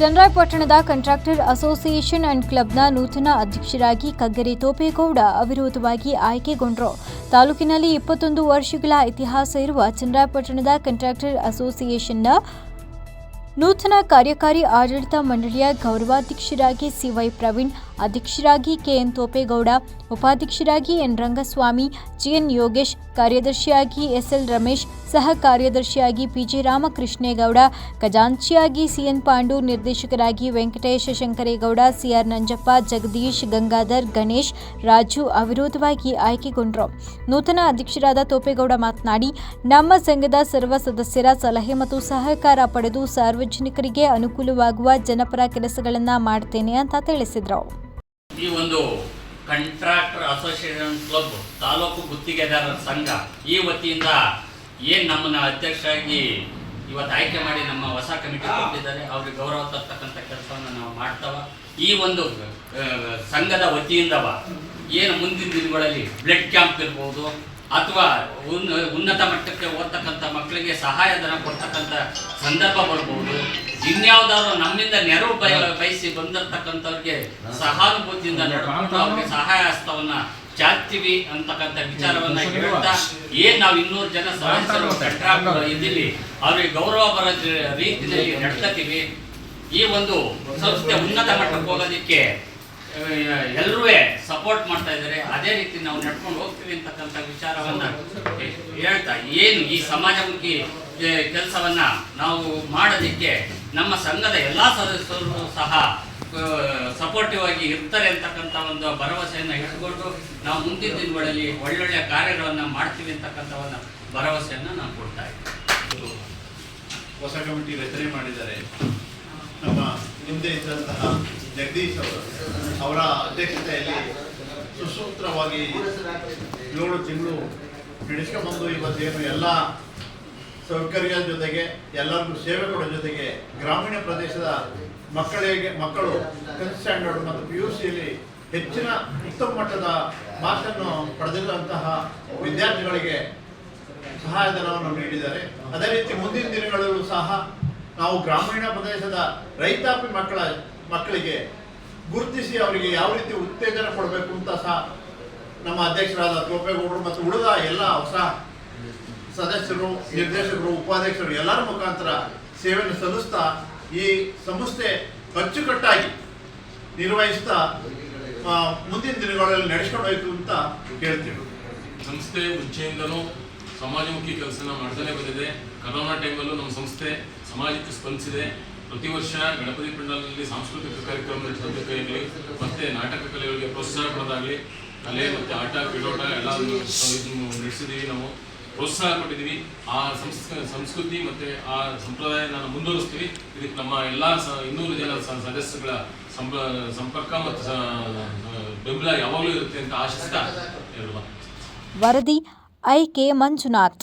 ಚನ್ನರಾಯಪಟ್ಟಣದ contractor association and ಕ್ಲಬ್ನ ನೂತನ ಅಧ್ಯಕ್ಷರಾಗಿ ಕಗ್ಗರಿ ತೋಪೇಗೌಡ ಅವಿರೋಧವಾಗಿ ಆಯ್ಕೆಗೊಂಡರು. ತಾಲೂಕಿನಲ್ಲಿ ಇಪ್ಪತ್ತೊಂದು ವರ್ಷಗಳ ಇತಿಹಾಸ ಇರುವ ಚನ್ನರಾಯಪಟ್ಟಣದ ಕಾಂಟ್ರಾಕ್ಟರ್ ಅಸೋಸಿಯೇಷನ್ನ ನೂತನ ಕಾರ್ಯಕಾರಿ ಆಡಳಿತ ಮಂಡಳಿಯ ಗೌರವಾಧ್ಯಕ್ಷರಾಗಿ ಸಿವೈ ಪ್ರವೀಣ್, ಅಧ್ಯಕ್ಷರಾಗಿ ಕೆಎನ್ ತೋಪೇಗೌಡ, ಉಪಾಧ್ಯಕ್ಷರಾಗಿ ಎನ್. ರಂಗಸ್ವಾಮಿ, ಜಿಎನ್ ಯೋಗೇಶ್ ಕಾರ್ಯದರ್ಶಿಯಾಗಿ ಎಸ್ಎಲ್ ರಮೇಶ್, ಸಹ ಕಾರ್ಯದರ್ಶಿಯಾಗಿ ಪಿಜೆ ರಾಮಕೃಷ್ಣೇಗೌಡ, ಖಜಾಂಚಿಯಾಗಿ ಸಿಎನ್ ಪಾಂಡು, ನಿರ್ದೇಶಕರಾಗಿ ವೆಂಕಟೇಶ ಶಂಕರೇಗೌಡ, ಸಿಆರ್ ನಂಜಪ್ಪ, ಜಗದೀಶ್, ಗಂಗಾಧರ್, ಗಣೇಶ್, ರಾಜು ಅವಿರೋಧವಾಗಿ ಆಯ್ಕೆಗೊಂಡರು. ನೂತನ ಅಧ್ಯಕ್ಷರಾದ ತೋಪೇಗೌಡ ಮಾತನಾಡಿ, ನಮ್ಮ ಸಂಘದ ಸರ್ವ ಸದಸ್ಯರ ಸಲಹೆ ಮತ್ತು ಸಹಕಾರ ಪಡೆದು ಸಾರ್ವಜನಿಕರಿಗೆ ಅನುಕೂಲವಾಗುವ ಜನಪರ ಕೆಲಸಗಳನ್ನು ಮಾಡ್ತೇನೆ ಅಂತ ತಿಳಿಸಿದರು. ಕಂಟ್ರಾಕ್ಟರ್ ಅಸೋಸಿಯೇಷನ್ ಕ್ಲಬ್ ತಾಲೂಕು ಗುತ್ತಿಗೆದಾರರ ಸಂಘ ಈ ವತಿಯಿಂದ ಏನು ನಮ್ಮನ್ನ ಅಧ್ಯಕ್ಷರಾಗಿ ಇವತ್ತು ಆಯ್ಕೆ ಮಾಡಿ ನಮ್ಮ ಹೊಸ ಕಮಿಟಿ ಕೊಟ್ಟಿದ್ದಾರೆ ಅವ್ರಿಗೆ ಗೌರವ ತರ್ತಕ್ಕಂಥ ಕೆಲಸವನ್ನು ನಾವು ಮಾಡ್ತಾವ. ಈ ಒಂದು ಸಂಘದ ವತಿಯಿಂದವ ಏನು ಮುಂದಿನ ದಿನಗಳಲ್ಲಿ ಬ್ಲಡ್ ಕ್ಯಾಂಪ್ ಇರ್ಬೋದು ಅಥವಾ ಉನ್ನ ಉನ್ನತ ಮಟ್ಟಕ್ಕೆ ಓದ್ತಕ್ಕಂಥ ಮಕ್ಕಳಿಗೆ ಸಹಾಯಧನ ಕೊಡ್ತಕ್ಕಂಥ ಸಂದರ್ಭ ಬರ್ಬೋದು. ಇನ್ಯಾವುದಾದ್ರು ನಮ್ಮಿಂದ ನೆರವು ಬಯ ಬಯಸಿ ಬಂದಿರ್ತಕ್ಕಂಥವ್ರಿಗೆ ಸಹಾನುಭೂತಿಯಿಂದ ನಡ್ಕೊಂಡು ಅವ್ರಿಗೆ ಸಹಾಯ ಹಸ್ತವನ್ನ ಚಾಚ್ತೀವಿ ಅಂತಕ್ಕಂಥ ವಿಚಾರವನ್ನ ಹೇಳ್ತಾ ಏನ್ ನಾವು ಇನ್ನೂರು ಜನ ಸದಸ್ಯರು ಇದ್ದೀವಿ ಅವ್ರಿಗೆ ಗೌರವ ಬರೋ ರೀತಿಯಲ್ಲಿ ನಡ್ಕತೀವಿ ಈ ಒಂದು ಸಂಸ್ಥೆ ಉನ್ನತ ಮಟ್ಟಕ್ಕೆ ಹೋಗೋದಕ್ಕೆ ಎಲ್ಲರೂ ಸಪೋರ್ಟ್ ಮಾಡ್ತಾ ಇದ್ದಾರೆ. ಅದೇ ರೀತಿ ನಾವು ನಡ್ಕೊಂಡು ಹೋಗ್ತೀವಿ ಅಂತಕ್ಕಂಥ ವಿಚಾರವನ್ನ ಹೇಳ್ತಾ, ಏನು ಈ ಸಮಾಜಮುಖಿ ಕೆಲಸವನ್ನ ನಾವು ಮಾಡೋದಕ್ಕೆ ನಮ್ಮ ಸಂಘದ ಎಲ್ಲ ಸದಸ್ಯರು ಸಹ ಸಪೋರ್ಟಿವ್ ಆಗಿ ಇರ್ತಾರೆ ಅಂತಕ್ಕಂಥ ಒಂದು ಭರವಸೆಯನ್ನು ಇಟ್ಕೊಂಡು ನಾವು ಮುಂದಿನ ದಿನಗಳಲ್ಲಿ ಒಳ್ಳೊಳ್ಳೆ ಕಾರ್ಯಗಳನ್ನು ಮಾಡ್ತೀವಿ ಅಂತಕ್ಕಂಥ ಒಂದು ಭರವಸೆಯನ್ನು ನಾವು ಕೊಡ್ತಾ ಇದ್ದೀವಿ. ಹೊಸ ಕಮಿಟಿ ರಚನೆ ಮಾಡಿದ್ದಾರೆ. ನಮ್ಮ ಹಿಂದೆ ಇದ್ದಂತಹ ಜಗದೀಶ್ ಅವರು, ಅವರ ಅಧ್ಯಕ್ಷತೆಯಲ್ಲಿ ಸುಸೂತ್ರವಾಗಿ ಏಳು ತಿಂಗಳು ನಡೆಸ್ಕೊಂಡ್ಬಂದು ಇವತ್ತೇನು ಎಲ್ಲ ಸೌಕರ್ಯದ ಜೊತೆಗೆ, ಎಲ್ಲರಿಗೂ ಸೇವೆ ಕೊಡೋ ಜೊತೆಗೆ ಗ್ರಾಮೀಣ ಪ್ರದೇಶದ ಮಕ್ಕಳಿಗೆ, ಮಕ್ಕಳು ಟೆಂತ್ ಸ್ಟ್ಯಾಂಡರ್ಡ್ ಮತ್ತು ಪಿ ಯು ಸಿಯಲ್ಲಿ ಹೆಚ್ಚಿನ ಉತ್ತಮ ಮಟ್ಟದ ಮಾರ್ಕನ್ನು ಪಡೆದಿರುವಂತಹ ವಿದ್ಯಾರ್ಥಿಗಳಿಗೆ ಸಹಾಯಧನವನ್ನು ನೀಡಿದ್ದಾರೆ. ಅದೇ ರೀತಿ ಮುಂದಿನ ದಿನಗಳಲ್ಲೂ ಸಹ ನಾವು ಗ್ರಾಮೀಣ ಪ್ರದೇಶದ ರೈತಾಪಿ ಮಕ್ಕಳ, ಮಕ್ಕಳಿಗೆ ಗುರುತಿಸಿ ಅವರಿಗೆ ಯಾವ ರೀತಿ ಉತ್ತೇಜನ ಕೊಡಬೇಕು ಅಂತ ಸಹ ನಮ್ಮ ಅಧ್ಯಕ್ಷರಾದ ತೋಪೇಗೌಡರು ಮತ್ತು ಉಳಿದ ಎಲ್ಲ ಹೊಸ ಸದಸ್ಯರು, ನಿರ್ದೇಶಕರು, ಉಪಾಧ್ಯಕ್ಷರು ಎಲ್ಲರ ಮುಖಾಂತರ ಸೇವೆಯನ್ನು ಸಲ್ಲಿಸ್ತಾ ಈ ಸಂಸ್ಥೆ ಅಚ್ಚುಕಟ್ಟಾಗಿ ನಿರ್ವಹಿಸ್ತಾ ಮುಂದಿನ ದಿನಗಳಲ್ಲಿ ನಡೆಸ್ಕೊಂಡು ಹೋಯ್ತು ಅಂತ ಹೇಳ್ತೀವಿ. ಸಂಸ್ಥೆ ಮುಂಚೆಯಿಂದಲೂ ಸಮಾಜಮುಖಿ ಕೆಲಸನ ಮಾಡ್ತಾನೆ ಬಂದಿದೆ. ಕರೋನಾ ಟೈಮಲ್ಲೂ ನಮ್ಮ ಸಂಸ್ಥೆ ಸಮಾಜಕ್ಕೆ ಸ್ಪಂದಿಸಿದೆ. ಪ್ರತಿ ವರ್ಷ ಗಣಪತಿ ಪಂಡಲಲ್ಲಿ ಸಾಂಸ್ಕೃತಿಕ ಕಾರ್ಯಕ್ರಮ ನಡೆಸೋದಕ್ಕಾಗಲಿ ಮತ್ತೆ ನಾಟಕ ಕಲೆಗಳಿಗೆ ಪ್ರೋತ್ಸಾಹ ಕೊಡೋದಾಗಲಿ, ಕಲೆ ಮತ್ತೆ ಆಟ, ಕ್ರೀಡೋಟ ಎಲ್ಲ ನಡೆಸಿದ್ದೀವಿ ನಾವು. ಪ್ರೋತ್ಸಾಹ ಕೊಟ್ಟಿದ್ದೀವಿ. ಆ ಸಂಸ್ಕ ಸಂಸ್ಕೃತಿ ಮತ್ತೆ ಆ ಸಂಪ್ರದಾಯನ ಮುಂದುವರಿಸ್ತೀವಿ. ಇದಕ್ಕೆ ನಮ್ಮ ಎಲ್ಲ ಇನ್ನೂರು ಜನ ಸದಸ್ಯಗಳ ಸಂಪ ಸಂಪರ್ಕ ಮತ್ತು ಬೆಂಬಲ ಯಾವಾಗಲೂ ಇರುತ್ತೆ ಅಂತ ಆಶಿಸ್ತಾ ವರದಿ ಐಕೆ ಮಂಜುನಾಥ್.